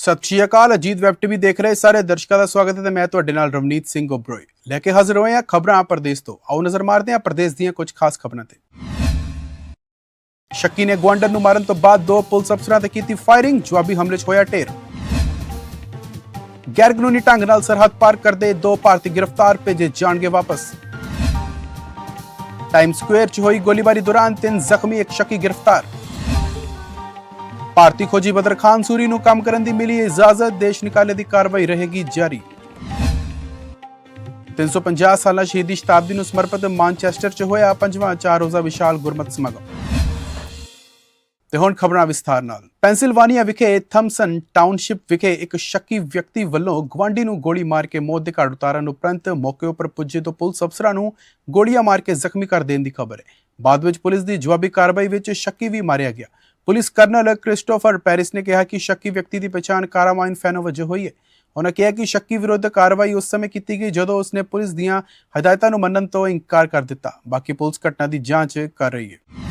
ਸਤਿ ਸ਼੍ਰੀ ਅਕਾਲ, ਅਜੀਤ ਵੈਬ ਟੀਵੀ ਦੇਖ ਰਹੇ ਸਾਰੇ ਦਰਸ਼ਕਾਂ ਦਾ ਸਵਾਗਤ ਹੈ ਤੇ ਮੈਂ ਤੁਹਾਡੇ ਨਾਲ ਰਵਨੀਤ ਸਿੰਘ ਓਬਰੋਏ ਲੈ ਕੇ ਹਾਜ਼ਰ ਹੋਏ ਹਾਂ ਖਬਰਾਂ ਪ੍ਰਦੇਸ਼ ਤੋਂ। ਆਓ ਨਜ਼ਰ ਮਾਰਦੇ ਹਾਂ ਪ੍ਰਦੇਸ਼ ਦੀਆਂ ਕੁਝ ਖਾਸ ਖਬਰਾਂ ਤੇ। ਸ਼ੱਕੀ ਨੇ ਗਵਾਂਡਰ ਨੂੰ ਮਾਰਨ ਤੋਂ ਬਾਅਦ ਦੋ ਪੁਲਿਸ ਅਫਸਰਾਂ ਤੇ ਕੀਤੀ ਫਾਇਰਿੰਗ ਜਵਾਬੀ ਹਮਲੇ 'ਚ ਹੋਇਆ ਢੇਰ। ਗੈਰ ਕਾਨੂੰਨੀ ਢੰਗ ਨਾਲ ਸਰਹੱਦ ਪਾਰ ਕਰਦੇ ਦੋ ਭਾਰਤੀ ਗ੍ਰਿਫਤਾਰ ਭੇਜੇ ਜਾਣਗੇ ਵਾਪਸ। ਟਾਈਮ ਸਕੁਏਅਰ 'ਚ ਹੋਈ ਗੋਲੀਬਾਰੀ ਦੌਰਾਨ ਤਿੰਨ ਜ਼ਖਮੀ, ਇੱਕ ਸ਼ੱਕੀ ਗ੍ਰਿਫਤਾਰ। ਭਾਰਤੀ ਖੋਜੀ ਬਦਰ ਖਾਨ ਸੂਰੀ ਨੂੰ ਕੰਮ ਕਰਨ ਦੀ ਮਿਲੀ ਇਜਾਜ਼ਤ, ਦੇਸ਼ ਨਿਕਾਲੇ ਦੀ ਕਾਰਵਾਈ ਰਹੇਗੀ ਜਾਰੀ। 350 ਸਾਲਾ ਸ਼ਹੀਦੀ ਸ਼ਤਾਬਦੀ ਨੂੰ ਸਮਰਪਿਤ ਮਾਨਚੈਸਟਰ 'ਚ ਹੋਇਆ ਪੰਜਵਾਂ ਚਾਰ ਰੋਜ਼ਾ ਵਿਸ਼ਾਲ ਗੁਰਮਤਿ ਸਮਾਗਮ। ਤੇ ਹੁਣ ਖਬਰਾਂ ਵਿਸਥਾਰ ਨਾਲ। ਪੈਂਸਿਲਵਾਨੀਆ ਵਿਖੇ ਥੰਮਸਨ ਟਾਊਨਸ਼ਿਪ ਵਿਖੇ ਇੱਕ ਸ਼ੱਕੀ ਵਿਅਕਤੀ ਵੱਲੋਂ ਗਵਾਂਡੀ ਨੂੰ ਗੋਲੀ ਮਾਰ ਕੇ ਮੌਤ ਦੇ ਘਾਟ ਉਤਾਰਨ ਉਪਰੰਤ ਮੌਕੇ ਉੱਪਰ ਪੁੱਜੇ ਤੋਂ ਪੁਲਿਸ ਅਫਸਰਾਂ ਨੂੰ ਗੋਲੀਆਂ ਮਾਰ ਕੇ ਜ਼ਖਮੀ ਕਰ ਦੇਣ ਦੀ ਖਬਰ ਹੈ। ਬਾਅਦ ਵਿੱਚ ਪੁਲਿਸ ਦੀ ਜਵਾਬੀ ਕਾਰਵਾਈ ਵਿੱਚ ਸ਼ੱਕੀ ਵੀ ਮਾਰਿਆ ਗਿਆ। ਪੁਲਿਸ ਕਰਨਲ ਕ੍ਰਿਸਟੋਫਰ ਪੈਰਿਸ ਨੇ ਕਿਹਾ ਕਿ ਸ਼ੱਕੀ ਵਿਅਕਤੀ ਦੀ ਪਛਾਣ ਕਾਰਾਮਾਈਨ ਫੈਨੋ ਵਜੋਂ ਹੋਈ ਹੈ। ਉਹਨਾਂ ਕਿਹਾ ਕਿ ਸ਼ੱਕੀ ਵਿਰੁੱਧ ਕਾਰਵਾਈ ਉਸ ਸਮੇਂ ਕੀਤੀ ਗਈ ਜਦੋਂ ਉਸਨੇ ਪੁਲਿਸ ਦੀਆਂ ਹਦਾਇਤਾਂ ਨੂੰ ਮੰਨਣ ਤੋਂ ਇਨਕਾਰ ਕਰ ਦਿੱਤਾ। ਬਾਕੀ ਪੁਲਿਸ ਘਟਨਾ ਦੀ ਜਾਂਚ ਕਰ ਰਹੀ ਹੈ।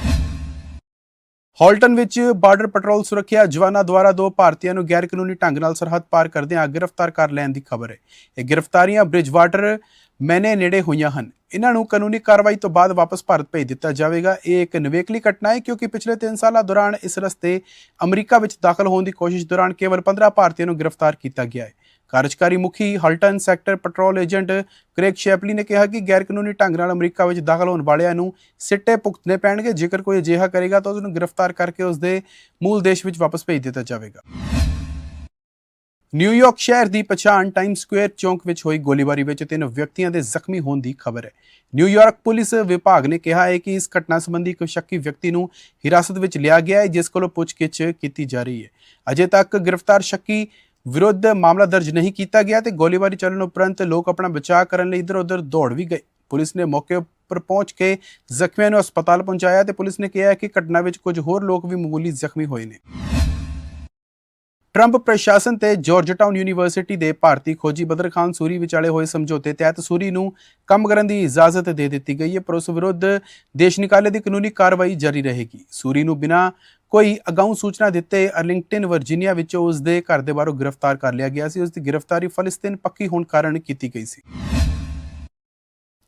ਹਾਲਟਨ ਵਿੱਚ ਬਾਰਡਰ ਪੈਟਰੋਲ ਸੁਰੱਖਿਆ ਜਵਾਨਾਂ ਦੁਆਰਾ ਦੋ ਭਾਰਤੀਆਂ ਨੂੰ ਗੈਰ ਕਾਨੂੰਨੀ ਢੰਗ ਨਾਲ ਸਰਹੱਦ ਪਾਰ ਕਰਦਿਆਂ ਗ੍ਰਿਫਤਾਰ ਕਰ ਲੈਣ ਦੀ ਖਬਰ ਹੈ। ਇਹ ਗ੍ਰਿਫਤਾਰੀਆਂ ਬ੍ਰਿਜਵਾਟਰ, ਮੈਨੇ ਨੇੜੇ ਹੋਈਆਂ ਹਨ। ਇਹਨਾਂ ਨੂੰ ਕਾਨੂੰਨੀ ਕਾਰਵਾਈ ਤੋਂ ਬਾਅਦ ਵਾਪਸ ਭਾਰਤ ਭੇਜ ਦਿੱਤਾ ਜਾਵੇਗਾ। ਇਹ ਇੱਕ ਨਿਵੇਕਲੀ ਘਟਨਾ ਹੈ ਕਿਉਂਕਿ ਪਿਛਲੇ 3 ਸਾਲਾਂ ਦੌਰਾਨ ਇਸ ਰਸਤੇ ਅਮਰੀਕਾ ਵਿੱਚ ਦਾਖਲ ਹੋਣ ਦੀ ਕੋਸ਼ਿਸ਼ ਦੌਰਾਨ ਕੇਵਲ 15 ਭਾਰਤੀਆਂ ਨੂੰ ਗ੍ਰਿਫਤਾਰ ਕੀਤਾ ਗਿਆ ਹੈ। ਕਾਰਜਕਾਰੀ ਮੁਖੀ Houlton sector patrol agent Craig Shapley ਨੇ ਕਿਹਾ ਕਿ ਗੈਰ ਕਾਨੂੰਨੀ ਢੰਗ ਨਾਲ ਅਮਰੀਕਾ ਵਿੱਚ ਦਾਖਲ ਹੋਣ ਵਾਲਿਆਂ ਨੂੰ ਸਿੱਟੇ ਭੁਗਤਣੇ ਪੈਣਗੇ। ਜੇਕਰ ਕੋਈ ਅਜਿਹਾ ਕਰੇਗਾ ਤਾਂ ਉਸ ਨੂੰ ਗ੍ਰਿਫਤਾਰ ਕਰਕੇ ਉਸ ਦੇ ਮੂਲ ਦੇਸ਼ ਵਿੱਚ ਵਾਪਸ ਭੇਜ ਦਿੱਤਾ ਜਾਵੇਗਾ। ਨਿਊਯਾਰਕ ਸ਼ਹਿਰ ਦੀ ਪਛਾਣ ਟਾਈਮ ਸਕੁਅਰ ਚੌਂਕ ਵਿੱਚ ਹੋਈ ਗੋਲੀਬਾਰੀ ਵਿੱਚ ਤਿੰਨ ਵਿਅਕਤੀਆਂ ਦੇ ਜ਼ਖਮੀ ਹੋਣ ਦੀ ਖਬਰ ਹੈ। ਨਿਊਯਾਰਕ ਪੁਲਿਸ ਵਿਭਾਗ ਨੇ ਕਿਹਾ ਹੈ ਕਿ ਇਸ ਘਟਨਾ ਸੰਬੰਧੀ ਇੱਕ ਸ਼ੱਕੀ ਵਿਅਕਤੀ ਨੂੰ ਹਿਰਾਸਤ ਵਿੱਚ ਲਿਆ ਗਿਆ ਹੈ, ਜਿਸ ਕੋਲੋਂ ਪੁੱਛਗਿੱਛ ਕੀਤੀ ਜਾ ਰਹੀ ਹੈ। ਅਜੇ ਤੱਕ ਗ੍ਰਿਫਤਾਰ ਸ਼ੱਕੀ ਵਿਰੁੱਧ ਮਾਮਲਾ ਦਰਜ ਨਹੀਂ ਕੀਤਾ ਗਿਆ ਤੇ ਗੋਲੀਬਾਰੀ ਚੱਲਣ ਉਪਰੰਤ ਲੋਕ ਆਪਣਾ ਬਚਾਅ ਕਰਨ ਲਈ ਇੱਧਰ-ਉੱਧਰ ਦੌੜ ਵੀ ਗਏ। ਪੁਲਿਸ ਨੇ ਮੌਕੇ ਉੱਪਰ ਪਹੁੰਚ ਕੇ ਜ਼ਖਮੀਆਂ ਨੂੰ ਹਸਪਤਾਲ ਪਹੁੰਚਾਇਆ ਤੇ ਪੁਲਿਸ ਨੇ ਕਿਹਾ ਕਿ ਘਟਨਾ ਵਿੱਚ ਕੁਝ ਹੋਰ ਲੋਕ ਵੀ ਮਾਮੂਲੀ ਜ਼ਖਮੀ ਹੋਏ ਨੇ। ਟਰੰਪ ਪ੍ਰਸ਼ਾਸਨ ਤੇ ਜਾਰਜਟਾਊਨ ਯੂਨੀਵਰਸਿਟੀ ਦੇ ਭਾਰਤੀ ਖੋਜੀ ਬਦਰ ਖਾਨ ਸੂਰੀ ਵਿਚਾਲੇ ਹੋਏ ਸਮਝੌਤੇ ਤਹਿਤ ਸੂਰੀ ਨੂੰ ਕੰਮ ਕਰਨ ਦੀ ਇਜਾਜ਼ਤ ਦੇ ਦਿੱਤੀ ਗਈ ਹੈ, ਪਰ ਉਸ ਵਿਰੁੱਧ ਦੇਸ਼ ਨਿਕਾਲੇ ਦੀ ਕਾਨੂੰਨੀ ਕਾਰਵਾਈ ਜਾਰੀ ਰਹੇਗੀ। ਸੂਰੀ ਨੂੰ ਬਿਨਾਂ ਕੋਈ ਅਗਾਊਂ ਸੂਚਨਾ ਦਿੱਤੇ ਅਰਲਿੰਗਟਨ, ਵਰਜੀਨੀਆ ਵਿੱਚੋਂ ਉਸ ਦੇ ਘਰ ਦੇ ਬਾਹਰੋਂ ਗ੍ਰਿਫਤਾਰ ਕਰ ਲਿਆ ਗਿਆ ਸੀ। ਉਸ ਦੀ ਗ੍ਰਿਫਤਾਰੀ ਫਲਸਤੀਨ ਪੱਕੀ ਹੋਣ ਕਾਰਨ ਕੀਤੀ ਗਈ ਸੀ।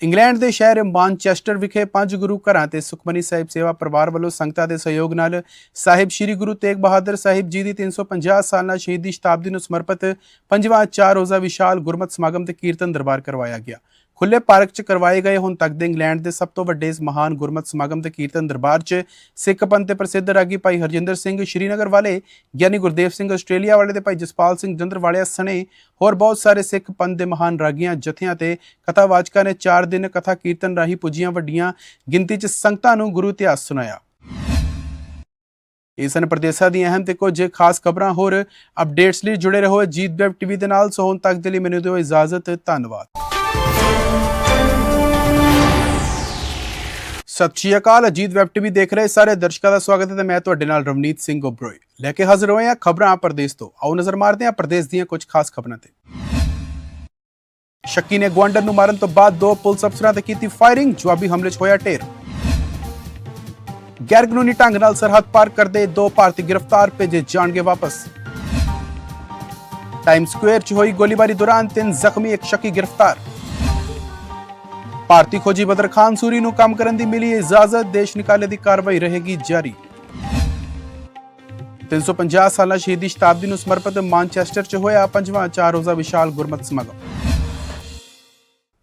ਇੰਗਲੈਂਡ ਦੇ ਸ਼ਹਿਰ ਮਾਨਚੈਸਟਰ ਵਿਖੇ ਪੰਜ ਗੁਰੂ ਘਰਾਂ ਤੇ ਸੁਖਮਨੀ ਸਾਹਿਬ ਸੇਵਾ ਪਰਿਵਾਰ ਵੱਲੋਂ ਸੰਗਤਾਂ ਦੇ ਸਹਿਯੋਗ ਨਾਲ ਸਾਹਿਬ ਸ੍ਰੀ ਗੁਰੂ ਤੇਗ ਬਹਾਦਰ ਸਾਹਿਬ ਜੀ ਦੀ 350 ਸਾਲਾ ਸ਼ਹੀਦੀ ਸ਼ਤਾਬਦੀ ਨੂੰ ਸਮਰਪਿਤ ਪੰਜਵਾਂ ਚਾਰ ਰੋਜ਼ਾ ਵਿਸ਼ਾਲ ਗੁਰਮਤਿ ਸਮਾਗਮ ਤੇ ਕੀਰਤਨ ਦਰਬਾਰ ਕਰਵਾਇਆ ਗਿਆ। ਖੁੱਲੇ ਪਾਰਕ 'ਚ ਕਰਵਾਏ ਗਏ ਹੁਣ ਤੱਕ ਦੇ ਇੰਗਲੈਂਡ ਦੇ ਸਭ ਤੋਂ ਵੱਡੇ ਇਸ ਮਹਾਨ ਗੁਰਮਤਿ ਸਮਾਗਮ ਤੇ ਕੀਰਤਨ ਦਰਬਾਰ 'ਚ ਸਿੱਖ ਪੰਥ ਦੇ ਪ੍ਰਸਿੱਧ ਰਾਗੀ ਭਾਈ ਹਰਜਿੰਦਰ ਸਿੰਘ, ਸ਼੍ਰੀਨਗਰ ਵਾਲੇ ਗਿਆਨੀ ਗੁਰਦੇਵ ਸਿੰਘ ਆਸਟ੍ਰੇਲੀਆ ਵਾਲੇ ਤੇ ਭਾਈ ਜਸਪਾਲ ਸਿੰਘ ਜੰਦਰ ਵਾਲਿਆ ਸਣੇ ਹੋਰ ਬਹੁਤ ਸਾਰੇ ਸਿੱਖ ਪੰਥ ਦੇ ਮਹਾਨ ਰਾਗੀਆਂ, ਜਥਿਆਂ ਤੇ ਕਥਾਵਾਚਕਾਂ ਨੇ 4 ਦਿਨ ਕਥਾ ਕੀਰਤਨ ਰਾਹੀਂ ਪੁੱਜੀਆਂ ਵੱਡੀਆਂ ਗਿਣਤੀ 'ਚ ਸੰਗਤਾਂ ਨੂੰ ਗੁਰੂ ਇਤਿਹਾਸ ਸੁਣਾਇਆ। ਇਹ ਸਨ ਪ੍ਰਦੇਸ਼ਾਂ ਦੀਆਂ ਅਹਿਮ ਤੇ ਕੁਝ ਖਾਸ ਖਬਰਾਂ, ਹੋਰ ਅਪਡੇਟਸ ਲਈ ਜੁੜੇ ਰਹੋ ਜੀਤ ਵੈਬ ਟੀਵੀ ਦੇ ਨਾਲ। ਸੋ ਹੁਣ ਤੱਕ ਦੇ ਲਈ ਮੈਨੂੰ ਦਿਓ ਇਜਾਜ਼ਤ, ਧੰਨਵਾਦ। ਸਤਿ ਸ਼੍ਰੀ ਅਕਾਲ, ਅਜੀਤ ਵੈਬ ਟੀਵੀ ਦੇਖ ਰਹੇ ਸਾਰੇ ਦਰਸ਼ਕਾਂ ਦਾ ਸਵਾਗਤ ਹੈ ਤੇ ਮੈਂ ਤੁਹਾਡੇ ਨਾਲ ਰਵਨੀਤ ਸਿੰਘ ਓਬਰੋਏ ਲੈ ਕੇ ਹਾਜ਼ਰ ਹੋਏ ਹਾਂ ਖਬਰਾਂ ਪ੍ਰਦੇਸ਼ ਤੋਂ। ਆਓ ਨਜ਼ਰ ਮਾਰਦੇ ਹਾਂ ਪ੍ਰਦੇਸ਼ ਦੀਆਂ ਕੁਝ ਖਾਸ ਖਬਰਾਂ ਤੇ। ਸ਼ੱਕੀ ਨੇ ਗਵਾਂਡਰ ਨੂੰ ਮਾਰਨ ਤੋਂ ਬਾਅਦ ਦੋ ਪੁਲਿਸ ਅਫਸਰਾਂ ਤੇ ਕੀਤੀ ਫਾਇਰਿੰਗ ਜਵਾਬੀ ਹਮਲੇ 'ਚ ਹੋਇਆ ਢੇਰ। ਗੈਰ ਕਾਨੂੰਨੀ ਢੰਗ ਨਾਲ ਸਰਹੱਦ ਪਾਰ ਕਰਦੇ ਦੋ ਭਾਰਤੀ ਗ੍ਰਿਫਤਾਰ ਭੇਜੇ ਜਾਣਗੇ ਵਾਪਸ। ਟਾਈਮ ਸਕੁਏਅਰ 'ਚ ਹੋਈ ਗੋਲੀਬਾਰੀ ਦੌਰਾਨ ਤਿੰਨ ਜ਼ਖਮੀ, ਇੱਕ ਸ਼ੱਕੀ ਗ੍ਰਿਫਤਾਰ। ਭਾਰਤੀ ਖੋਜੀ ਬਦਰ ਖਾਨ ਸੂਰੀ ਨੂੰ ਕੰਮ ਕਰਨ ਦੀ ਮਿਲੀ ਇਜਾਜ਼ਤ, ਦੇਸ਼ ਨਿਕਾਲੇ ਦੀ ਕਾਰਵਾਈ ਰਹੇਗੀ ਜਾਰੀ। 350 ਸਾਲਾ ਸ਼ਹੀਦੀ ਸ਼ਤਾਬਦੀ ਨੂੰ ਸਮਰਪਿਤ ਮਾਨਚੈਸਟਰ 'ਚ ਹੋਇਆ ਪੰਜਵਾਂ ਚਾਰ ਰੋਜ਼ਾ ਵਿਸ਼ਾਲ ਗੁਰਮਤਿ ਸਮਾਗਮ।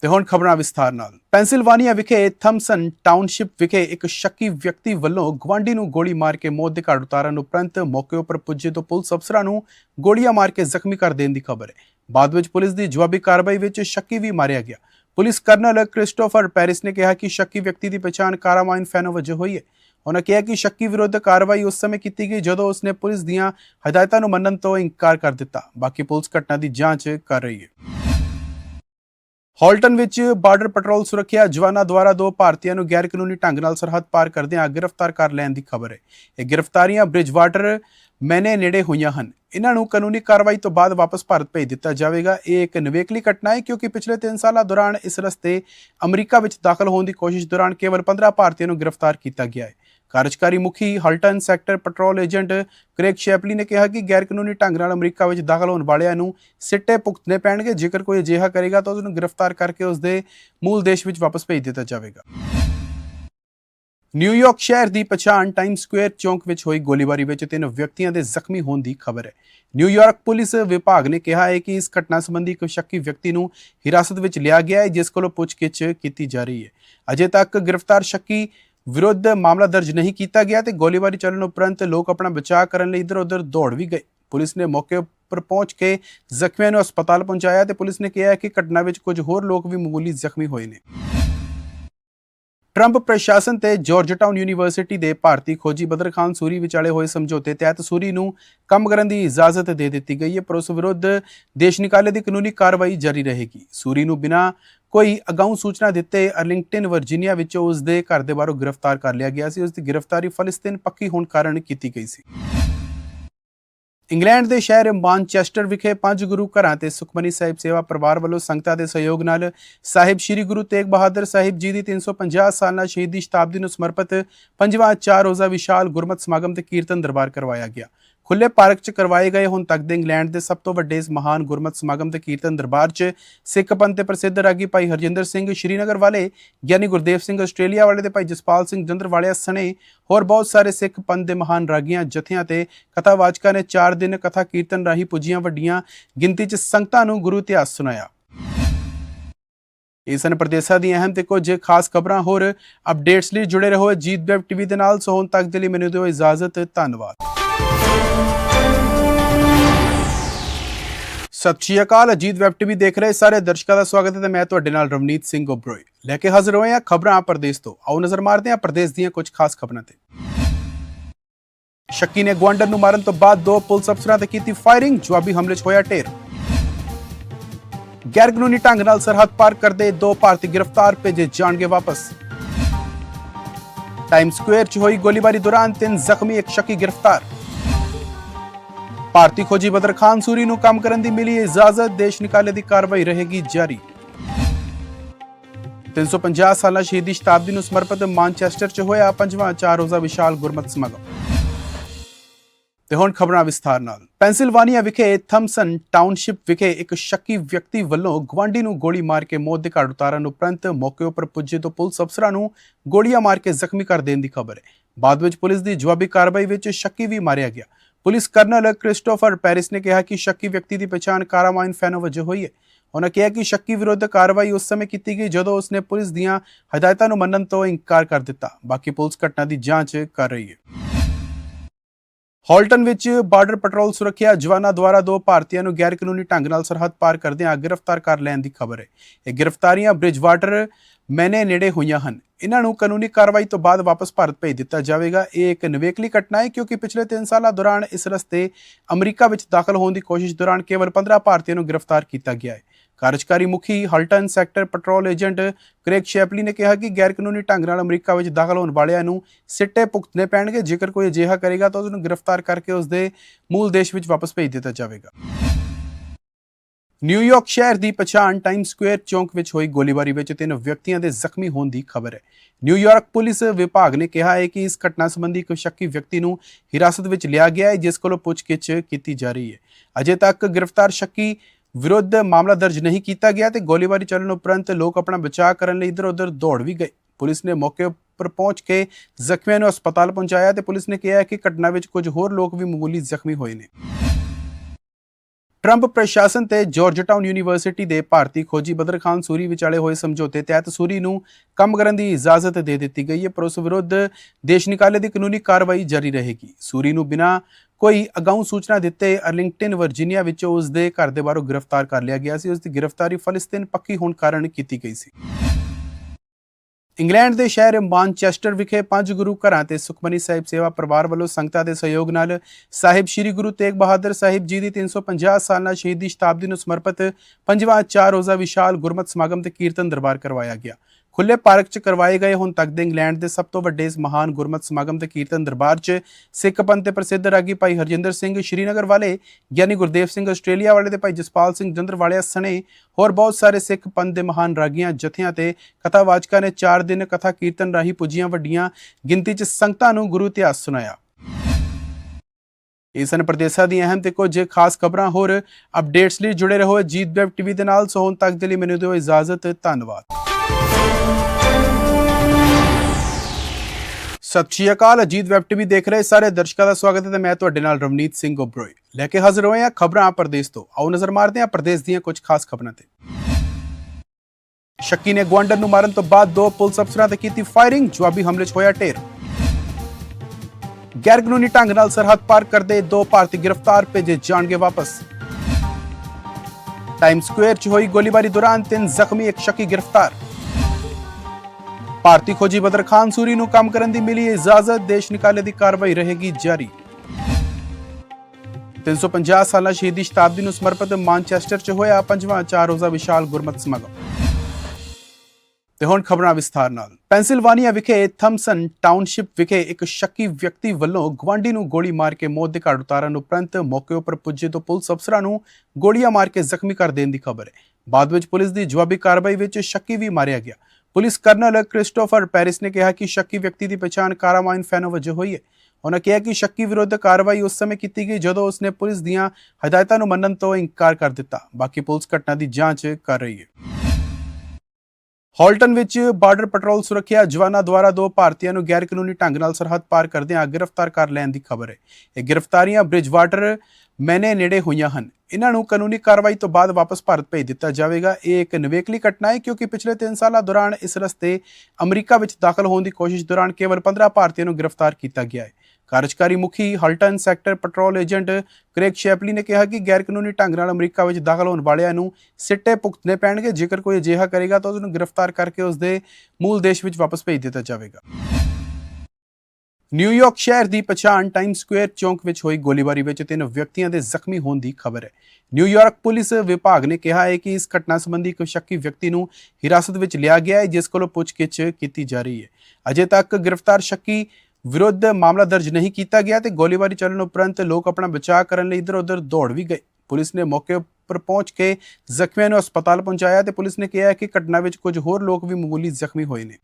ਤੇ ਹੁਣ ਖਬਰਾਂ ਵਿਸਥਾਰ ਨਾਲ। ਪੈਂਸਿਲਵਾਨੀਆ ਵਿਖੇ ਥਮਸਨ ਟਾਊਨਸ਼ਿਪ ਵਿਖੇ ਇੱਕ ਸ਼ੱਕੀ ਵਿਅਕਤੀ ਵੱਲੋਂ ਗਵਾਂਡੀ ਨੂੰ ਗੋਲੀ ਮਾਰ ਕੇ ਮੌਤ ਦੇ ਘਾਟ ਉਤਾਰਨ ਉਪਰੰਤ ਮੌਕੇ ਉੱਪਰ ਪੁੱਜੇ ਤੋਂ ਪੁਲਿਸ ਅਫਸਰਾਂ ਨੂੰ ਗੋਲੀਆਂ ਮਾਰ ਕੇ ਜ਼ਖਮੀ ਕਰ ਦੇਣ ਦੀ ਖਬਰ ਹੈ। ਬਾਅਦ ਵਿੱਚ ਪੁਲਿਸ ਦੀ ਜਵਾਬੀ ਕਾਰਵਾਈ ਵਿੱਚ ਸ਼ੱਕੀ ਵੀ ਮਾਰਿਆ ਗਿਆ। ਪੁਲਿਸ ਕਰਨਲ ਕ੍ਰਿਸਟੋਫਰ ਪੈਰਿਸ ਨੇ ਕਿਹਾ ਕਿ ਸ਼ੱਕੀ ਵਿਅਕਤੀ ਦੀ ਪਛਾਣ ਕਾਰਾਮਾਈਨ ਫੈਨੋ ਵਜੋਂ ਹੋਈ ਹੈ। ਉਹਨਾਂ ਕਿਹਾ ਕਿ ਸ਼ੱਕੀ ਵਿਰੁੱਧ ਕਾਰਵਾਈ ਉਸ ਸਮੇਂ ਕੀਤੀ ਗਈ ਜਦੋਂ ਉਸਨੇ ਪੁਲਿਸ ਦੀਆਂ ਹਦਾਇਤਾਂ ਨੂੰ ਮੰਨਣ ਤੋਂ ਇਨਕਾਰ ਕਰ ਦਿੱਤਾ। ਬਾਕੀ ਪੁਲਿਸ ਘਟਨਾ ਦੀ ਜਾਂਚ ਕਰ ਰਹੀ ਹੈ। ਹਾਲਟਨ ਵਿੱਚ ਬਾਰਡਰ ਪੈਟਰੋਲ ਸੁਰੱਖਿਆ ਜਵਾਨਾਂ ਦੁਆਰਾ ਦੋ ਭਾਰਤੀਆਂ ਨੂੰ ਗੈਰ ਕਾਨੂੰਨੀ ਢੰਗ ਨਾਲ ਸਰਹੱਦ ਪਾਰ ਕਰਦਿਆਂ ਗ੍ਰਿਫਤਾਰ ਕਰ ਲੈਣ ਦੀ ਖਬਰ ਹੈ। ਇਹ ਗ੍ਰਿਫਤਾਰੀਆਂ ਬ੍ਰਿਜ ਵਾਟਰ ਮੈਨੇ ਨੇੜੇ ਹੋਈਆਂ ਹਨ। ਇਹਨਾਂ ਨੂੰ ਕਾਨੂੰਨੀ ਕਾਰਵਾਈ ਤੋਂ ਬਾਅਦ ਵਾਪਸ ਭਾਰਤ ਭੇਜ ਦਿੱਤਾ ਜਾਵੇਗਾ। ਇਹ ਇੱਕ ਨਿਵੇਕਲੀ ਘਟਨਾ ਹੈ ਕਿਉਂਕਿ ਪਿਛਲੇ 3 ਸਾਲਾਂ ਦੌਰਾਨ ਇਸ ਰਸਤੇ ਅਮਰੀਕਾ ਵਿੱਚ ਦਾਖਲ ਹੋਣ ਦੀ ਕੋਸ਼ਿਸ਼ ਦੌਰਾਨ ਕੇਵਲ 15 ਭਾਰਤੀਆਂ ਨੂੰ ਗ੍ਰਿਫਤਾਰ ਕੀਤਾ ਗਿਆ ਹੈ। ਕਾਰਜਕਾਰੀ ਮੁਖੀ Houlton sector patrol agent Craig Shapley ਨੇ ਕਿਹਾ ਕਿ ਗੈਰ ਕਾਨੂੰਨੀ ਢੰਗ ਨਾਲ ਅਮਰੀਕਾ ਵਿੱਚ ਦਾਖਲ ਹੋਣ ਵਾਲਿਆਂ ਨੂੰ ਸਿੱਟੇ ਭੁਗਤਣੇ ਪੈਣਗੇ। ਜੇਕਰ ਕੋਈ ਅਜਿਹਾ ਕਰੇਗਾ ਤਾਂ ਉਸ ਨੂੰ ਗ੍ਰਿਫਤਾਰ ਕਰਕੇ ਉਸ ਦੇ ਮੂਲ ਦੇਸ਼ ਵਿੱਚ ਵਾਪਸ ਭੇਜ ਦਿੱਤਾ ਜਾਵੇਗਾ। ਨਿਊਯਾਰਕ ਸ਼ਹਿਰ ਦੀ ਪਛਾਣ ਟਾਈਮ ਸਕੁਅਰ ਚੌਂਕ ਵਿੱਚ ਹੋਈ ਗੋਲੀਬਾਰੀ ਵਿੱਚ ਤਿੰਨ ਵਿਅਕਤੀਆਂ ਦੇ ਜ਼ਖਮੀ ਹੋਣ ਦੀ ਖਬਰ ਹੈ। ਨਿਊਯਾਰਕ ਪੁਲਿਸ ਵਿਭਾਗ ਨੇ ਕਿਹਾ ਹੈ ਕਿ ਇਸ ਘਟਨਾ ਸੰਬੰਧੀ ਇੱਕ ਸ਼ੱਕੀ ਵਿਅਕਤੀ ਨੂੰ ਹਿਰਾਸਤ ਵਿੱਚ ਲਿਆ ਗਿਆ ਹੈ, ਜਿਸ ਕੋਲੋਂ ਪੁੱਛਗਿੱਛ ਕੀਤੀ ਜਾ ਰਹੀ ਹੈ। ਅਜੇ ਤੱਕ ਗ੍ਰਿਫਤਾਰ ਸ਼ੱਕੀ ਵਿਰੁੱਧ ਮਾਮਲਾ ਦਰਜ ਨਹੀਂ ਕੀਤਾ ਗਿਆ ਤੇ ਗੋਲੀਬਾਰੀ ਚੱਲਣ ਉਪਰੰਤ ਲੋਕ ਆਪਣਾ ਬਚਾਅ ਕਰਨ ਲਈ ਇੱਧਰ-ਉੱਧਰ ਦੌੜ ਵੀ ਗਏ। ਪੁਲਿਸ ਨੇ ਮੌਕੇ ਉੱਪਰ ਪਹੁੰਚ ਕੇ ਜ਼ਖਮੀਆਂ ਨੂੰ ਹਸਪਤਾਲ ਪਹੁੰਚਾਇਆ ਤੇ ਪੁਲਿਸ ਨੇ ਕਿਹਾ ਕਿ ਘਟਨਾ ਵਿੱਚ ਕੁਝ ਹੋਰ ਲੋਕ ਵੀ ਮਾਮੂਲੀ ਜ਼ਖਮੀ ਹੋਏ ਨੇ। ਟਰੰਪ ਪ੍ਰਸ਼ਾਸਨ ਤੇ ਜਾਰਜਟਾਊਨ ਯੂਨੀਵਰਸਿਟੀ ਦੇ ਭਾਰਤੀ ਖੋਜੀ ਬਦਰ ਖਾਨ ਸੂਰੀ ਵਿਚਾਲੇ ਹੋਏ ਸਮਝੌਤੇ ਤਹਿਤ ਸੂਰੀ ਨੂੰ ਕੰਮ ਕਰਨ ਦੀ ਇਜਾਜ਼ਤ ਦੇ ਦਿੱਤੀ ਗਈ ਹੈ, ਪਰ ਉਸ ਵਿਰੁੱਧ ਦੇਸ਼ ਨਿਕਾਲੇ ਦੀ ਕਾਨੂੰਨੀ ਕਾਰਵਾਈ ਜਾਰੀ ਰਹੇਗੀ। ਸੂਰੀ ਨੂੰ ਬਿਨਾਂ ਕੋਈ ਅਗਾਊਂ ਸੂਚਨਾ ਦਿੱਤੇ ਅਰਲਿੰਗਟਨ, ਵਰਜੀਨੀਆ ਵਿੱਚੋਂ ਉਸ ਦੇ ਘਰ ਦੇ ਬਾਹਰੋਂ ਗ੍ਰਿਫਤਾਰ ਕਰ ਲਿਆ ਗਿਆ ਸੀ। ਉਸ ਦੀ ਗ੍ਰਿਫਤਾਰੀ ਫਲਸਤੀਨ ਪੱਕੀ ਹੋਣ ਕਾਰਨ ਕੀਤੀ ਗਈ ਸੀ। ਇੰਗਲੈਂਡ ਦੇ ਸ਼ਹਿਰ ਮਾਨਚੈਸਟਰ ਵਿਖੇ ਪੰਜ ਗੁਰੂ ਘਰਾਂ ਤੇ ਸੁਖਮਨੀ ਸਾਹਿਬ ਸੇਵਾ ਪਰਿਵਾਰ ਵੱਲੋਂ ਸੰਗਤਾਂ ਦੇ ਸਹਿਯੋਗ ਨਾਲ ਸਾਹਿਬ ਸ੍ਰੀ ਗੁਰੂ ਤੇਗ ਬਹਾਦਰ ਸਾਹਿਬ ਜੀ ਦੀ 350 ਸਾਲਾ ਸ਼ਹੀਦੀ ਸ਼ਤਾਬਦੀ ਨੂੰ ਸਮਰਪਿਤ ਪੰਜਵਾਂ ਚਾਰ ਰੋਜ਼ਾ ਵਿਸ਼ਾਲ ਗੁਰਮਤਿ ਸਮਾਗਮ ਤੇ ਕੀਰਤਨ ਦਰਬਾਰ ਕਰਵਾਇਆ ਗਿਆ। ਖੁੱਲੇ ਪਾਰਕ 'ਚ ਕਰਵਾਏ ਗਏ ਹੁਣ ਤੱਕ ਦੇ ਇੰਗਲੈਂਡ ਦੇ ਸਭ ਤੋਂ ਵੱਡੇ ਇਸ ਮਹਾਨ ਗੁਰਮਤਿ ਸਮਾਗਮ ਤੇ ਕੀਰਤਨ ਦਰਬਾਰ 'ਚ ਸਿੱਖ ਪੰਥ 'ਤੇ ਪ੍ਰਸਿੱਧ ਰਾਗੀ ਭਾਈ ਹਰਜਿੰਦਰ ਸਿੰਘ, ਸ਼੍ਰੀਨਗਰ ਵਾਲੇ ਗਿਆਨੀ ਗੁਰਦੇਵ ਸਿੰਘ ਆਸਟ੍ਰੇਲੀਆ ਵਾਲੇ ਤੇ ਭਾਈ ਜਸਪਾਲ ਸਿੰਘ ਜੰਦਰ ਵਾਲਿਆ ਸਣੇ ਹੋਰ ਬਹੁਤ ਸਾਰੇ ਸਿੱਖ ਪੰਥ ਦੇ ਮਹਾਨ ਰਾਗੀਆਂ, ਜਥਿਆਂ ਤੇ ਕਥਾਵਾਚਕਾਂ ਨੇ 4 ਦਿਨ ਕਥਾ ਕੀਰਤਨ ਰਾਹੀਂ ਪੁੱਜੀਆਂ ਵੱਡੀਆਂ ਗਿਣਤੀ 'ਚ ਸੰਗਤਾਂ ਨੂੰ ਗੁਰੂ ਇਤਿਹਾਸ ਸੁਣਾਇਆ। ਇਸਨ ਪ੍ਰਦੇਸ਼ਾਂ ਦੀਆਂ ਅਹਿਮ ਤੇ ਕੁਝ ਖਾਸ ਖਬਰਾਂ, ਹੋਰ ਅਪਡੇਟਸ ਲਈ ਜੁੜੇ ਰਹੋ ਜੀਤ ਵੈਬ ਟੀਵੀ ਦੇ ਨਾਲ। ਸੋ ਹੁਣ ਤੱਕ ਦੇ ਲਈ ਮੈਨੂੰ ਦਿਓ ਇਜਾਜ਼ਤ, ਧੰਨਵਾਦ। ਸਤਿ ਸ਼੍ਰੀ ਅਕਾਲ, ਅਜੀਤ ਵੈਬ ਟੀਵੀ ਦੇਖ ਰਹੇ ਸਾਰੇ ਦਰਸ਼ਕਾਂ ਦਾ ਸਵਾਗਤ ਹੈ ਤੇ ਮੈਂ ਤੁਹਾਡੇ ਨਾਲ ਰਵਨੀਤ ਸਿੰਘ ਓਬਰੋਏ ਲੈ ਕੇ ਹਾਜ਼ਰ ਹੋਏ ਹਾਂ ਖਬਰਾਂ ਪ੍ਰਦੇਸ਼ ਤੋਂ। ਆਓ ਨਜ਼ਰ ਮਾਰਦੇ ਹਾਂ ਪ੍ਰਦੇਸ਼ ਦੀਆਂ ਕੁਝ ਖਾਸ ਖਬਰਾਂ ਤੇ। ਸ਼ੱਕੀ ਨੇ ਗਵਾਂਡਰ ਨੂੰ ਮਾਰਨ ਤੋਂ ਬਾਅਦ ਦੋ ਪੁਲਿਸ ਅਫਸਰਾਂ ਤੇ ਕੀਤੀ ਫਾਇਰਿੰਗ ਜਵਾਬੀ ਹਮਲੇ 'ਚ ਹੋਇਆ ਢੇਰ। ਗੈਰ ਕਾਨੂੰਨੀ ਢੰਗ ਨਾਲ ਸਰਹੱਦ ਪਾਰ ਕਰਦੇ ਦੋ ਭਾਰਤੀ ਗ੍ਰਿਫਤਾਰ, ਭੇਜੇ ਜਾਣਗੇ ਵਾਪਸ। ਟਾਈਮ ਸਕੁਅਰ 'ਚ ਹੋਈ ਗੋਲੀਬਾਰੀ ਦੌਰਾਨ ਤਿੰਨ ਜ਼ਖਮੀ, ਇੱਕ ਸ਼ੱਕੀ ਗ੍ਰਿਫਤਾਰ। ਭਾਰਤੀ ਖੋਜੀ ਬਦਰ ਖਾਨ ਸੂਰੀ ਨੂੰ ਕੰਮ ਕਰਨ ਦੀ ਮਿਲੀ ਇਜਾਜ਼ਤ, ਦੇਸ਼ ਨਿਕਾਲੇ ਦੀ ਕਾਰਵਾਈ ਰਹੇਗੀ ਜਾਰੀ। 350 ਸਾਲਾ ਸ਼ਹੀਦੀ ਸ਼ਤਾਬਦੀ ਨੂੰ ਸਮਰਪਿਤ ਮਾਨਚੈਸਟਰ 'ਚ ਹੋਇਆ ਪੰਜਵਾਂ ਚਾਰ ਰੋਜ਼ਾ ਵਿਸ਼ਾਲ ਗੁਰਮਤਿ ਸਮਾਗਮ। ਤੇ ਹੁਣ ਖਬਰਾਂ ਵਿਸਥਾਰ ਨਾਲ। ਪੈਂਸਿਲਵਾਨੀਆ ਵਿਖੇ ਥੰਮਸਨ ਟਾਊਨਸ਼ਿਪ ਵਿਖੇ ਇੱਕ ਸ਼ੱਕੀ ਵਿਅਕਤੀ ਵੱਲੋਂ ਗਵਾਂਡੀ ਨੂੰ ਗੋਲੀ ਮਾਰ ਕੇ ਮੌਤ ਦੇ ਘਾਟ ਉਤਾਰਨ ਉਪਰੰਤ ਮੌਕੇ ਉੱਪਰ ਪੁੱਜੇ ਤੋਂ ਪੁਲਿਸ ਅਫਸਰਾਂ ਨੂੰ ਗੋਲੀਆਂ ਮਾਰ ਕੇ ਜ਼ਖਮੀ ਕਰ ਦੇਣ ਦੀ ਖਬਰ ਹੈ। ਬਾਅਦ ਵਿੱਚ ਪੁਲਿਸ ਦੀ ਜਵਾਬੀ ਕਾਰਵਾਈ ਵਿੱਚ ਸ਼ੱਕੀ ਵੀ ਮਾਰਿਆ ਗਿਆ। ਪੁਲਿਸ ਕਰਨਲ ਕ੍ਰਿਸਟੋਫਰ ਪੈਰਿਸ ਨੇ ਕਿਹਾ ਕਿ ਸ਼ੱਕੀ ਵਿਅਕਤੀ ਦੀ ਪਛਾਣ ਕਾਰਾਮਾਈਨ ਫੈਨੋ ਵਜੋਂ ਹੋਈ ਹੈ। ਉਹਨਾਂ ਕਿਹਾ ਕਿ ਸ਼ੱਕੀ ਵਿਰੁੱਧ ਕਾਰਵਾਈ ਉਸ ਸਮੇਂ ਕੀਤੀ ਗਈ ਜਦੋਂ ਉਸਨੇ ਪੁਲਿਸ ਦੀਆਂ ਹਦਾਇਤਾਂ ਨੂੰ ਮੰਨਣ ਤੋਂ ਇਨਕਾਰ ਕਰ ਦਿੱਤਾ। ਬਾਕੀ ਪੁਲਿਸ ਘਟਨਾ ਦੀ ਜਾਂਚ ਕਰ ਰਹੀ ਹੈ। ਹਾਲਟਨ ਵਿੱਚ ਬਾਰਡਰ ਪੈਟਰੋਲ ਸੁਰੱਖਿਆ ਜਵਾਨਾਂ ਦੁਆਰਾ ਦੋ ਭਾਰਤੀਆਂ ਨੂੰ ਗੈਰ ਕਾਨੂੰਨੀ ਢੰਗ ਨਾਲ ਸਰਹੱਦ ਪਾਰ ਕਰਦਿਆਂ ਗ੍ਰਿਫਤਾਰ ਕਰ ਲੈਣ ਦੀ ਖਬਰ ਹੈ। ਇਹ ਗ੍ਰਿਫਤਾਰੀਆਂ ਬ੍ਰਿਜ ਵਾਟਰ ਮੈਨੇ ਨੇੜੇ ਹੋਈਆਂ ਹਨ। ਇਹਨਾਂ ਨੂੰ ਕਾਨੂੰਨੀ ਕਾਰਵਾਈ ਤੋਂ ਬਾਅਦ ਵਾਪਸ ਭਾਰਤ ਭੇਜ ਦਿੱਤਾ ਜਾਵੇਗਾ। ਇਹ ਇੱਕ ਨਿਵੇਕਲੀ ਘਟਨਾ ਹੈ ਕਿਉਂਕਿ ਪਿਛਲੇ 3 ਸਾਲਾਂ ਦੌਰਾਨ ਇਸ ਰਸਤੇ ਅਮਰੀਕਾ ਵਿੱਚ ਦਾਖਲ ਹੋਣ ਦੀ ਕੋਸ਼ਿਸ਼ ਦੌਰਾਨ ਕੇਵਲ 15 ਭਾਰਤੀਆਂ ਨੂੰ ਗ੍ਰਿਫਤਾਰ ਕੀਤਾ ਗਿਆ ਹੈ। ਕਾਰਜਕਾਰੀ ਮੁਖੀ Houlton sector patrol agent Craig Shapley ਨੇ ਕਿਹਾ ਕਿ ਗੈਰ ਕਾਨੂੰਨੀ ਢੰਗ ਨਾਲ ਅਮਰੀਕਾ ਵਿੱਚ ਦਾਖਲ ਹੋਣ ਵਾਲਿਆਂ ਨੂੰ ਸਿੱਟੇ ਭੁਗਤਣੇ ਪੈਣਗੇ। ਜੇਕਰ ਕੋਈ ਅਜਿਹਾ ਕਰੇਗਾ ਤਾਂ ਉਸ ਨੂੰ ਗ੍ਰਿਫਤਾਰ ਕਰਕੇ ਉਸ ਦੇ ਮੂਲ ਦੇਸ਼ ਵਿੱਚ ਵਾਪਸ ਭੇਜ ਦਿੱਤਾ ਜਾਵੇਗਾ। ਨਿਊਯਾਰਕ ਸ਼ਹਿਰ ਦੀ ਪਛਾਣ ਟਾਈਮ ਸਕੁਅਰ ਚੌਂਕ ਵਿੱਚ ਹੋਈ ਗੋਲੀਬਾਰੀ ਵਿੱਚ ਤਿੰਨ ਵਿਅਕਤੀਆਂ ਦੇ ਜ਼ਖਮੀ ਹੋਣ ਦੀ ਖਬਰ ਹੈ। ਨਿਊਯਾਰਕ ਪੁਲਿਸ ਵਿਭਾਗ ਨੇ ਕਿਹਾ ਹੈ ਕਿ ਇਸ ਘਟਨਾ ਸੰਬੰਧੀ ਇੱਕ ਸ਼ੱਕੀ ਵਿਅਕਤੀ ਨੂੰ ਹਿਰਾਸਤ ਵਿੱਚ ਲਿਆ ਗਿਆ ਹੈ, ਜਿਸ ਕੋਲੋਂ ਪੁੱਛਗਿੱਛ ਕੀਤੀ ਜਾ ਰਹੀ ਹੈ। ਅਜੇ ਤੱਕ ਗ੍ਰਿਫਤਾਰ ਸ਼ੱਕੀ ਵਿਰੁੱਧ ਮਾਮਲਾ ਦਰਜ ਨਹੀਂ ਕੀਤਾ ਗਿਆ ਤੇ ਗੋਲੀਬਾਰੀ ਚੱਲਣ ਉਪਰੰਤ ਲੋਕ ਆਪਣਾ ਬਚਾਅ ਕਰਨ ਲਈ ਇੱਧਰ-ਉੱਧਰ ਦੌੜ ਵੀ ਗਏ। ਪੁਲਿਸ ਨੇ ਮੌਕੇ ਉੱਪਰ ਪਹੁੰਚ ਕੇ ਜ਼ਖਮੀਆਂ ਨੂੰ ਹਸਪਤਾਲ ਪਹੁੰਚਾਇਆ ਤੇ ਪੁਲਿਸ ਨੇ ਕਿਹਾ ਹੈ ਕਿ ਘਟਨਾ ਵਿੱਚ ਕੁਝ ਹੋਰ ਲੋਕ ਵੀ ਮਾਮੂਲੀ ਜ਼ਖਮੀ ਹੋਏ ਨੇ। ਟਰੰਪ ਪ੍ਰਸ਼ਾਸਨ ਤੇ ਜਾਰਜਟਾਊਨ ਯੂਨੀਵਰਸਿਟੀ ਦੇ ਭਾਰਤੀ ਖੋਜੀ ਬਦਰ ਖਾਨ ਸੂਰੀ ਵਿਚਾਲੇ ਹੋਏ ਸਮਝੌਤੇ ਤਹਿਤ ਸੂਰੀ ਨੂੰ ਕੰਮ ਕਰਨ ਦੀ ਇਜਾਜ਼ਤ ਦੇ ਦਿੱਤੀ ਗਈ ਹੈ, ਪਰ ਉਸ ਵਿਰੁੱਧ ਦੇਸ਼ ਨਿਕਾਲੇ ਦੀ ਕਾਨੂੰਨੀ ਕਾਰਵਾਈ ਜਾਰੀ ਰਹੇਗੀ। ਸੂਰੀ ਨੂੰ ਬਿਨਾਂ ਕੋਈ ਅਗਾਊਂ ਸੂਚਨਾ ਦਿੱਤੇ ਅਰਲਿੰਗਟਨ, ਵਰਜੀਨੀਆ ਵਿੱਚੋਂ ਉਸ ਦੇ ਘਰ ਦੇ ਬਾਹਰੋਂ ਗ੍ਰਿਫਤਾਰ ਕਰ ਲਿਆ ਗਿਆ ਸੀ। ਉਸ ਦੀ ਗ੍ਰਿਫਤਾਰੀ ਫਲਸਤੀਨ ਪੱਕੀ ਹੋਣ ਕਾਰਨ ਕੀਤੀ ਗਈ ਸੀ। ਇੰਗਲੈਂਡ ਦੇ ਸ਼ਹਿਰ ਮਾਨਚੈਸਟਰ ਵਿਖੇ ਪੰਜ ਗੁਰੂ ਘਰਾਂ ਤੇ ਸੁਖਮਨੀ ਸਾਹਿਬ ਸੇਵਾ ਪਰਿਵਾਰ ਵੱਲੋਂ ਸੰਗਤਾਂ ਦੇ ਸਹਿਯੋਗ ਨਾਲ ਸਾਹਿਬ ਸ੍ਰੀ ਗੁਰੂ ਤੇਗ ਬਹਾਦਰ ਸਾਹਿਬ ਜੀ ਦੀ 350 ਸਾਲਾ ਸ਼ਹੀਦੀ ਸ਼ਤਾਬਦੀ ਨੂੰ ਸਮਰਪਿਤ ਪੰਜਵਾਂ ਚਾਰ ਰੋਜ਼ਾ ਵਿਸ਼ਾਲ ਗੁਰਮਤਿ ਸਮਾਗਮ ਤੇ ਕੀਰਤਨ ਦਰਬਾਰ ਕਰਵਾਇਆ ਗਿਆ। ਖੁੱਲੇ ਪਾਰਕ 'ਚ ਕਰਵਾਏ ਗਏ ਹੁਣ ਤੱਕ ਦੇ ਇੰਗਲੈਂਡ ਦੇ ਸਭ ਤੋਂ ਵੱਡੇ ਇਸ ਮਹਾਨ ਗੁਰਮਤਿ ਸਮਾਗਮ ਤੇ ਕੀਰਤਨ ਦਰਬਾਰ 'ਚ ਸਿੱਖ ਪੰਥ ਦੇ ਪ੍ਰਸਿੱਧ ਰਾਗੀ ਭਾਈ ਹਰਜਿੰਦਰ ਸਿੰਘ, ਸ਼੍ਰੀਨਗਰ ਵਾਲੇ ਗਿਆਨੀ ਗੁਰਦੇਵ ਸਿੰਘ ਆਸਟ੍ਰੇਲੀਆ ਵਾਲੇ ਤੇ ਭਾਈ ਜਸਪਾਲ ਸਿੰਘ ਜੰਦਰ ਵਾਲਿਆ ਸਣੇ ਹੋਰ ਬਹੁਤ ਸਾਰੇ ਸਿੱਖ ਪੰਥ ਦੇ ਮਹਾਨ ਰਾਗੀਆਂ, ਜਥਿਆਂ ਤੇ ਕਥਾਵਾਚਕਾਂ ਨੇ 4 ਦਿਨ ਕਥਾ ਕੀਰਤਨ ਰਾਹੀਂ ਪੁੱਜੀਆਂ ਵੱਡੀਆਂ ਗਿਣਤੀ 'ਚ ਸੰਗਤਾਂ ਨੂੰ ਗੁਰੂ ਇਤਿਹਾਸ ਸੁਣਾਇਆ। ਇਹ ਸਨ ਪ੍ਰਦੇਸ਼ਾਂ ਦੀਆਂ ਅਹਿਮ ਤੇ ਕੁਝ ਖਾਸ ਖਬਰਾਂ, ਹੋਰ ਅਪਡੇਟਸ ਲਈ ਜੁੜੇ ਰਹੋ ਜੀਤ ਵੈਬ ਟੀਵੀ ਦੇ ਨਾਲ। ਸੋ ਹੁਣ ਤੱਕ ਦੇ ਲਈ ਮੈਨੂੰ ਦਿਓ ਇਜਾਜ਼ਤ, ਧੰਨਵਾਦ। ਸਤਿ ਸ਼੍ਰੀ ਅਕਾਲ, ਅਜੀਤ ਵੈਬ ਟੀਵੀ ਦੇਖ ਰਹੇ ਸਾਰੇ ਦਰਸ਼ਕਾਂ ਦਾ ਸਵਾਗਤ ਹੈ ਤੇ ਮੈਂ ਤੁਹਾਡੇ ਨਾਲ ਰਵਨੀਤ ਸਿੰਘ ਉਬਰੋਏ ਲੈ ਕੇ ਹਾਜ਼ਰ ਹੋਏ ਹਾਂ ਖਬਰਾਂ ਪ੍ਰਦੇਸ਼ ਤੋਂ। ਆਓ ਨਜ਼ਰ ਮਾਰਦੇ ਹਾਂ ਪ੍ਰਦੇਸ਼ ਦੀਆਂ ਕੁਝ ਖਾਸ ਖਬਰਾਂ ਤੇ। ਸ਼ੱਕੀ ਨੇ ਗਵਾਂਡਰ ਨੂੰ ਮਾਰਨ ਤੋਂ ਬਾਅਦ ਦੋ ਪੁਲਿਸ ਅਫਸਰਾਂ ਤੇ ਕੀਤੀ ਫਾਇਰਿੰਗ ਜਵਾਬੀ ਹਮਲੇ 'ਚ ਹੋਇਆ ਢੇਰ। ਗੈਰ ਕਾਨੂੰਨੀ ਢੰਗ ਨਾਲ ਸਰਹੱਦ ਪਾਰ ਕਰਦੇ ਦੋ ਭਾਰਤੀ ਗ੍ਰਿਫਤਾਰ ਭੇਜੇ ਜਾਣਗੇ ਵਾਪਸ। ਟਾਈਮ ਸਕੁਏਅਰ 'ਚ ਹੋਈ ਗੋਲੀਬਾਰੀ ਦੌਰਾਨ ਤਿੰਨ ਜ਼ਖਮੀ, ਇੱਕ ਸ਼ੱਕੀ ਗ੍ਰਿਫਤਾਰ। ਭਾਰਤੀ ਖੋਜੀ ਬਦਰ ਖਾਨ ਸੂਰੀ ਨੂੰ ਕੰਮ ਕਰਨ ਦੀ ਮਿਲੀ ਇਜਾਜ਼ਤ, ਦੇਸ਼ ਨਿਕਾਲੇ ਦੀ ਕਾਰਵਾਈ ਰਹੇਗੀ ਜਾਰੀ। 350 ਸਾਲਾ ਸ਼ਹੀਦੀ ਸ਼ਤਾਬਦੀ ਨੂੰ ਸਮਰਪਿਤ ਮਾਨਚੈਸਟਰ 'ਚ ਹੋਇਆ ਪੰਜਵਾਂ ਚਾਰ ਰੋਜ਼ਾ ਵਿਸ਼ਾਲ ਗੁਰਮਤਿ ਸਮਾਗਮ। ਤੇ ਹੁਣ ਖਬਰਾਂ ਵਿਸਥਾਰ ਨਾਲ। ਪੈਂਸਿਲਵਾਨੀਆ ਵਿਖੇ ਥੰਮਸਨ ਟਾਊਨਸ਼ਿਪ ਵਿਖੇ ਇੱਕ ਸ਼ੱਕੀ ਵਿਅਕਤੀ ਵੱਲੋਂ ਗਵਾਂਡੀ ਨੂੰ ਗੋਲੀ ਮਾਰ ਕੇ ਮੌਤ ਦੇ ਘਾਟ ਉਤਾਰਨ ਉਪਰੰਤ ਮੌਕੇ ਉੱਪਰ ਪੁੱਜੇ ਤੋਂ ਪੁਲਿਸ ਅਫਸਰਾਂ ਨੂੰ ਗੋਲੀਆਂ ਮਾਰ ਕੇ ਜ਼ਖਮੀ ਕਰ ਦੇਣ ਦੀ ਖਬਰ ਹੈ। ਬਾਅਦ ਵਿੱਚ ਪੁਲਿਸ ਦੀ ਜਵਾਬੀ ਕਾਰਵਾਈ ਵਿੱਚ ਸ਼ੱਕੀ ਵੀ ਮਾਰਿਆ ਗਿਆ। ਪੁਲਿਸ ਕਰਨਲ ਕ੍ਰਿਸਟੋਫਰ ਪੈਰਿਸ ਨੇ ਕਿਹਾ ਕਿ ਸ਼ੱਕੀ ਵਿਅਕਤੀ ਦੀ ਪਛਾਣ ਕਾਰਾਮਾਈਨ ਫੈਨੋ ਵਜੋਂ ਹੋਈ ਹੈ। ਉਹਨਾਂ ਕਿਹਾ ਕਿ ਸ਼ੱਕੀ ਵਿਰੁੱਧ ਕਾਰਵਾਈ ਉਸ ਸਮੇਂ ਕੀਤੀ ਗਈ ਜਦੋਂ ਉਸਨੇ ਪੁਲਿਸ ਦੀਆਂ ਹਦਾਇਤਾਂ ਨੂੰ ਮੰਨਣ ਤੋਂ ਇਨਕਾਰ ਕਰ ਦਿੱਤਾ। ਬਾਕੀ ਪੁਲਿਸ ਘਟਨਾ ਦੀ ਜਾਂਚ ਕਰ ਰਹੀ ਹੈ। ਹਾਲਟਨ ਵਿੱਚ ਬਾਰਡਰ ਪੈਟਰੋਲ ਸੁਰੱਖਿਆ ਜਵਾਨਾਂ ਦੁਆਰਾ ਦੋ ਭਾਰਤੀਆਂ ਨੂੰ ਗੈਰ ਕਾਨੂੰਨੀ ਢੰਗ ਨਾਲ ਸਰਹੱਦ ਪਾਰ ਕਰਦਿਆਂ ਗ੍ਰਿਫਤਾਰ ਕਰ ਲੈਣ ਦੀ ਖਬਰ ਹੈ। ਇਹ ਗ੍ਰਿਫਤਾਰੀਆਂ ਬ੍ਰਿਜਵਾਟਰ ਮੈਨੇ ਨੇੜੇ ਹੋਈਆਂ ਹਨ। ਇਹਨਾਂ ਨੂੰ ਕਾਨੂੰਨੀ ਕਾਰਵਾਈ ਤੋਂ ਬਾਅਦ ਵਾਪਸ ਭਾਰਤ ਭੇਜ ਦਿੱਤਾ ਜਾਵੇਗਾ। ਇਹ ਇੱਕ ਨਿਵੇਕਲੀ ਘਟਨਾ ਹੈ, ਕਿਉਂਕਿ ਪਿਛਲੇ 3 ਸਾਲਾਂ ਦੌਰਾਨ ਇਸ ਰਸਤੇ ਅਮਰੀਕਾ ਵਿੱਚ ਦਾਖਲ ਹੋਣ ਦੀ ਕੋਸ਼ਿਸ਼ ਦੌਰਾਨ ਕੇਵਲ 15 ਭਾਰਤੀਆਂ ਨੂੰ ਗ੍ਰਿਫਤਾਰ ਕੀਤਾ ਗਿਆ ਹੈ। ਕਾਰਜਕਾਰੀ ਮੁਖੀ Houlton sector patrol agent Craig Shapley ਨੇ ਕਿਹਾ ਕਿ ਗੈਰ ਕਾਨੂੰਨੀ ਢੰਗ ਨਾਲ ਅਮਰੀਕਾ ਵਿੱਚ ਦਾਖਲ ਹੋਣ ਵਾਲਿਆਂ ਨੂੰ ਸਿੱਟੇ ਭੁਗਤਣੇ ਪੈਣਗੇ। ਜੇਕਰ ਕੋਈ ਅਜਿਹਾ ਕਰੇਗਾ ਤਾਂ ਉਸ ਨੂੰ ਗ੍ਰਿਫਤਾਰ ਕਰਕੇ ਉਸ ਦੇ ਮੂਲ ਦੇਸ਼ ਵਿੱਚ ਵਾਪਸ ਭੇਜ ਦਿੱਤਾ ਜਾਵੇਗਾ। ਨਿਊਯਾਰਕ ਸ਼ਹਿਰ ਦੀ ਪਛਾਣ ਟਾਈਮ ਸਕੁਅਰ ਚੌਂਕ ਵਿੱਚ ਹੋਈ ਗੋਲੀਬਾਰੀ ਵਿੱਚ ਤਿੰਨ ਵਿਅਕਤੀਆਂ ਦੇ ਜ਼ਖਮੀ ਹੋਣ ਦੀ ਖਬਰ ਹੈ। ਨਿਊਯਾਰਕ ਪੁਲਿਸ ਵਿਭਾਗ ਨੇ ਕਿਹਾ ਹੈ ਕਿ ਇਸ ਘਟਨਾ ਸੰਬੰਧੀ ਇੱਕ ਸ਼ੱਕੀ ਵਿਅਕਤੀ ਨੂੰ ਹਿਰਾਸਤ ਵਿੱਚ ਲਿਆ ਗਿਆ ਹੈ, ਜਿਸ ਕੋਲੋਂ ਪੁੱਛਗਿੱਛ ਕੀਤੀ ਜਾ ਰਹੀ ਹੈ। ਅਜੇ ਤੱਕ ਗ੍ਰਿਫਤਾਰ ਸ਼ੱਕੀ ਵਿਰੁੱਧ ਮਾਮਲਾ ਦਰਜ ਨਹੀਂ ਕੀਤਾ ਗਿਆ ਤੇ ਗੋਲੀਬਾਰੀ ਚੱਲਣ ਉਪਰੰਤ ਲੋਕ ਆਪਣਾ ਬਚਾਅ ਕਰਨ ਲਈ ਇੱਧਰ-ਉੱਧਰ ਦੌੜ ਵੀ ਗਏ। ਪੁਲਿਸ ਨੇ ਮੌਕੇ ਉੱਪਰ ਪਹੁੰਚ ਕੇ ਜ਼ਖਮੀਆਂ ਨੂੰ ਹਸਪਤਾਲ ਪਹੁੰਚਾਇਆ ਤੇ ਪੁਲਿਸ ਨੇ ਕਿਹਾ ਹੈ ਕਿ ਘਟਨਾ ਵਿੱਚ ਕੁਝ ਹੋਰ ਲੋਕ ਵੀ ਮਾਮੂਲੀ ਜ਼ਖਮੀ ਹੋਏ ਨੇ।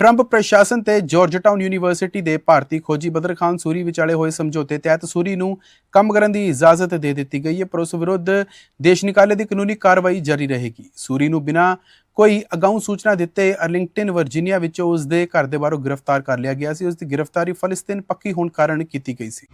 ਟਰੰਪ ਪ੍ਰਸ਼ਾਸਨ ਤੇ ਜਾਰਜਟਾਊਨ ਯੂਨੀਵਰਸਿਟੀ ਦੇ ਭਾਰਤੀ ਖੋਜੀ ਬਦਰ ਖਾਨ ਸੂਰੀ ਵਿਚਾਲੇ ਹੋਏ ਸਮਝੌਤੇ ਤਹਿਤ ਸੂਰੀ ਨੂੰ ਕੰਮ ਕਰਨ ਦੀ ਇਜਾਜ਼ਤ ਦੇ ਦਿੱਤੀ ਗਈ ਹੈ, ਪਰ ਉਸ ਵਿਰੁੱਧ ਦੇਸ਼ ਨਿਕਾਲੇ ਦੀ ਕਾਨੂੰਨੀ ਕਾਰਵਾਈ ਜਾਰੀ ਰਹੇਗੀ। ਸੂਰੀ ਨੂੰ ਬਿਨਾਂ ਕੋਈ ਅਗਾਊਂ ਸੂਚਨਾ ਦਿੱਤੇ ਅਰਲਿੰਗਟਨ, ਵਰਜੀਨੀਆ ਵਿੱਚੋਂ ਉਸ ਦੇ ਘਰ ਦੇ ਬਾਹਰੋਂ ਗ੍ਰਿਫਤਾਰ ਕਰ ਲਿਆ ਗਿਆ ਸੀ। ਉਸ ਦੀ ਗ੍ਰਿਫਤਾਰੀ ਫਲਸਤੀਨ ਪੱਕੀ ਹੋਣ ਕਾਰਨ ਕੀਤੀ ਗਈ ਸੀ।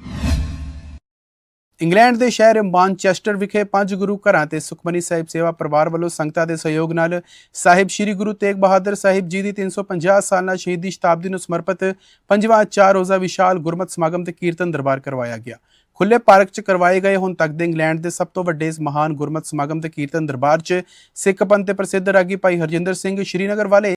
ਇੰਗਲੈਂਡ ਦੇ ਸ਼ਹਿਰ ਮਾਨਚੈਸਟਰ ਵਿਖੇ ਪੰਜ ਗੁਰੂ ਘਰਾਂ ਤੇ ਸੁਖਮਨੀ ਸਾਹਿਬ ਸੇਵਾ ਪਰਿਵਾਰ ਵੱਲੋਂ ਸੰਗਤਾਂ ਦੇ ਸਹਿਯੋਗ ਨਾਲ ਸਾਹਿਬ ਸ੍ਰੀ ਗੁਰੂ ਤੇਗ ਬਹਾਦਰ ਸਾਹਿਬ ਜੀ ਦੀ 350 ਸਾਲਾ ਸ਼ਹੀਦੀ ਸ਼ਤਾਬਦੀ ਨੂੰ ਸਮਰਪਿਤ ਪੰਜਵਾਂ ਚਾਰ ਰੋਜ਼ਾ ਵਿਸ਼ਾਲ ਗੁਰਮਤਿ ਸਮਾਗਮ ਤੇ ਕੀਰਤਨ ਦਰਬਾਰ ਕਰਵਾਇਆ ਗਿਆ। ਖੁੱਲੇ ਪਾਰਕ 'ਚ ਕਰਵਾਏ ਗਏ ਹੁਣ ਤੱਕ ਦੇ ਇੰਗਲੈਂਡ ਦੇ ਸਭ ਤੋਂ ਵੱਡੇ ਇਸ ਮਹਾਨ ਗੁਰਮਤਿ ਸਮਾਗਮ ਤੇ ਕੀਰਤਨ ਦਰਬਾਰ 'ਚ ਸਿੱਖ ਪੰਥ ਦੇ ਪ੍ਰਸਿੱਧ ਰਾਗੀ ਭਾਈ ਹਰਜਿੰਦਰ ਸਿੰਘ ਸ਼੍ਰੀਨਗਰ ਵਾਲੇ